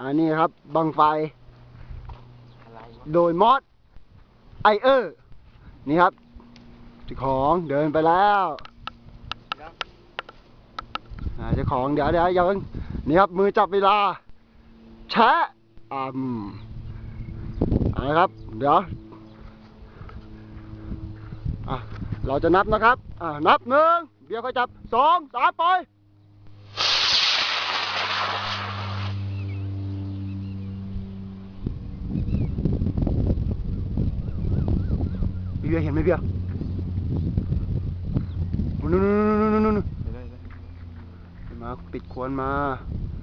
อันนี้ครับ บังไฟ โดยมอสไอเออร์นี่ครับเจ้าของเดินไปแล้วเจ้าของเดี๋ยวเดี๋ยวยังนี่ครับ มือจับเวลา แชะอ่าเอาละครับ เดี๋ยวเราจะนับนะครับ อ่า นับหนึ่ง เบียร์ค่อยจับสองสามปล่อย เบียร์เห็นไหมเบียร์นู่นนู่นนู่นนู่นนู่นเดี๋ยวๆเห็นมาปิดควนมาๆ